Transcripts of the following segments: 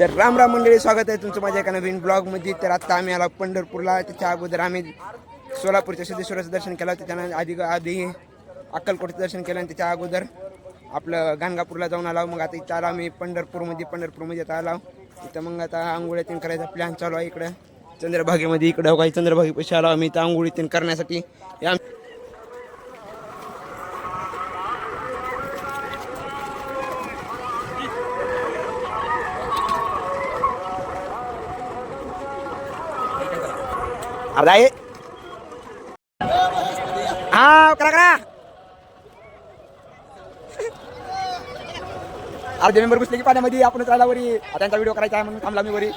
तर राम राम मंडळी स्वागत आहे तुमचं माझ्या एका नवीन ब्लॉगमध्ये. तर आत्ता आम्ही आला पंढरपूरला. त्याच्या अगोदर आम्ही सोलापूरच्या सिद्धेश्वराचं दर्शन केलं त्याच्यानं आधी आधी अक्कलकोटचं दर्शन केलं आणि त्याच्या अगोदर आपलं गाणगापूरला जाऊन आलो. मग आता इथं आलो आम्ही पंढरपूरमध्ये. पंढरपूरमध्ये आता आलो. इथं मग आता आंघोळ्या तीन करायचा प्लॅन चालू आहे इकडं. चंद्रभागेमध्ये इकडं काही चंद्रभागेपाशी आलो आम्ही. इथं आंघोळी तीन करण्यासाठी अर्धा आहे हा करा करा। अर्धे मेंबर घुसले की पाण्यामध्ये आपण चालला वरी. आता त्यांचा व्हिडिओ करायचा आहे म्हणून थांबला मी वरी.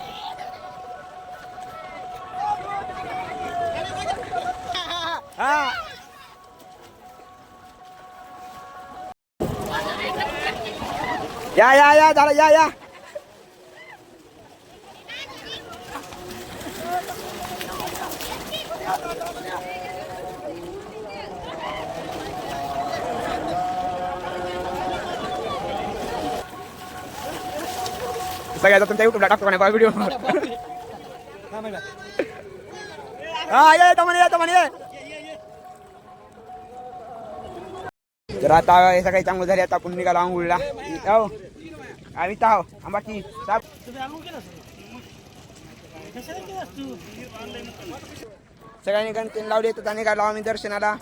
हा. या या या झालं या या. सगळ्याचा तुमच्या युट्यूबला टाकतो का व्हिडिओ हा ये तमन ये तमन ये तर आता हे सकाळी चांगलं झाले आता आपण निघालो आंघोळीला हो आम्ही तर आहो आंबाची साप सगळ्यांनी गणतीन लावले तर त्याने काय लावा आम्ही दर्शनाला.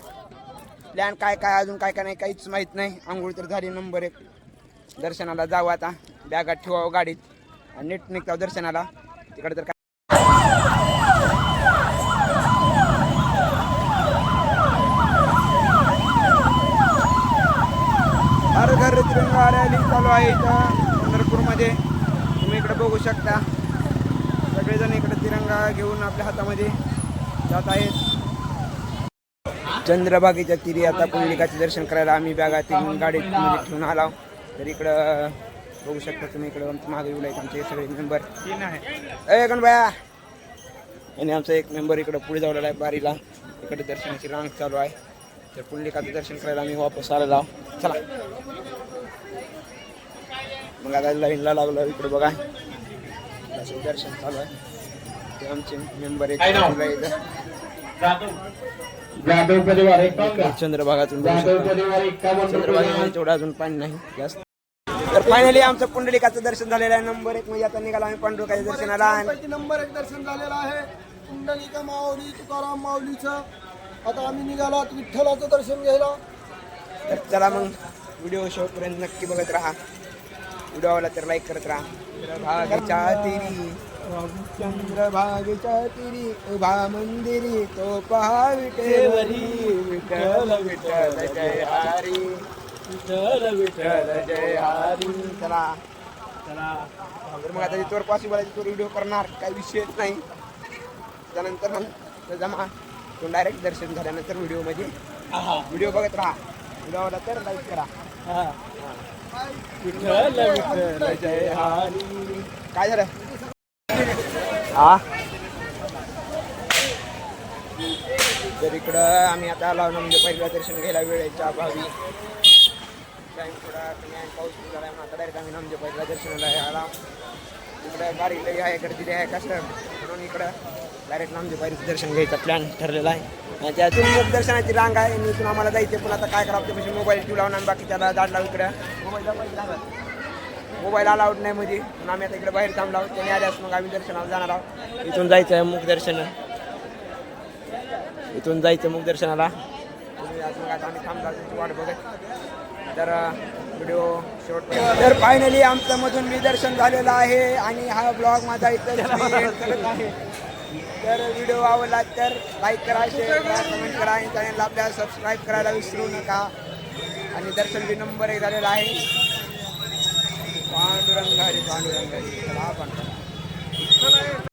प्लॅन काय काय अजून काय काय नाही काहीच माहीत नाही. आंघोळ तर झाली नंबर एक. दर्शनाला जाऊ आता. बॅगात ठेवावं गाडीत. आणि नीट निघतावं दर्शनाला. तिकडे तर काय हर घर तिरंगा रॅली चालू आहे इथं. पंढरपूरमध्ये. तुम्ही इकडे बघू शकता. सगळेजण इकडे तिरंगा घेऊन आपल्या हातामध्ये जात आहेत. चंद्रभागेच्या तिरी आता पुंडलिकाचे दर्शन करायला आम्ही बॅगातील गाडीत गाडी ठेवून आलो. तर इकडं बघू शकता तुम्ही इकडं आमचं मागे येऊ लागले आमचे सगळे मेंबर ए गणबाया. आणि आमचा एक मेंबर इकडं पुढे जावलेला आहे बारीला. इकडे दर्शनाची रांग चालू आहे. तर पुंडलिकाचं दर्शन करायला आम्ही वापस आलेलो आहो चला. मग आता लाईनला लागलो इकडे बघा. असं दर्शन चालू आहे. ते आमचे मेंबर एक जाधव. परिवार चंद्रभागातून तेवढं अजून पाणी नाही जास्त. तर फायनली आमचं पुंडलिकाचं दर्शन झालेलं आहे. नंबर एक म्हणजे आता निघाला आम्ही पांडुरकाच्या दर्शनाला. नंबर एक दर्शन झालेलं आहे. कुंडलिका माऊली तुकाराम माऊलीचं. आता आम्ही निघालो विठ्ठलाचं दर्शन घ्यायला. तर चला मग व्हिडिओ शेवटपर्यंत नक्की बघत राहा. व्हिडिओ आवडला तर लाईक करत राहा. चंद्रभागेच्या तिरी. चंद्रभागेच्या तिरी उभा मंदिरी तो पहा विटेवरी विठ्ठल विठ्ठल जय हरी विठ्ठल विठ्ठल जय हरी चला. चला मग आता तिथवर पॉसिबल आहे तिथवर व्हिडिओ करणार काही विषयच नाही. त्यानंतर मग जमा. तो डायरेक्ट दर्शन झाल्यानंतर व्हिडिओमध्ये व्हिडिओ बघत राहा. व्हिडिओ आवडला तर लाईक करा. विठ्ठल विठ्ठल जय हरी काय झालं? हा? तर इकडं आम्ही आता आलो ना म्हणजे पहिलं दर्शन घ्यायला वेळेच्या अभावी. टाईम थोडा कमी आहे पाऊस झाला आहे आता डायरेक्ट आम्ही म्हणजे पहिल्या दर्शनाला आला. इकडं बारीक लई आहे गर्दी आहे कसं म्हणून इकडं डायरेक्ट नामदेव बारीचं दर्शन घ्यायचा प्लॅन ठरलेला आहे. आणि त्यातून दर्शनाची रांग आहे आणि इथून आम्हाला जायचं पण आता काय करावं त्यापेक्षा मोबाईल ठेवू लावून आणि बाकीच्याला दाट लावून इकडं. मोबाईल मोबाईल अलाउड नाही मध्ये म्हणून आम्ही आता इकडे बाहेर थांबलो आहोत. त्याने आल्यास मग आम्ही दर्शनाला जाणार आहोत. इथून जायचं आहे मुख दर्शन. इथून जायचं मुख दर्शनाला. मग आता आम्ही थांबला त्याची वाट बघत. तर व्हिडिओ शेवट तर फायनली आमचं मधून निदर्शन झालेलं आहे आणि हा ब्लॉग माझा इथं करत आहे. तर व्हिडिओ आवडला तर लाईक करा शेअर करा कमेंट करा आणि चॅनलला आपल्या सबस्क्राईब करायला विसरू नका. आणि दर्शन बी नंबर एक झालेला आहे. पांडुरंग हरी पांडुरंग हरी चला आपण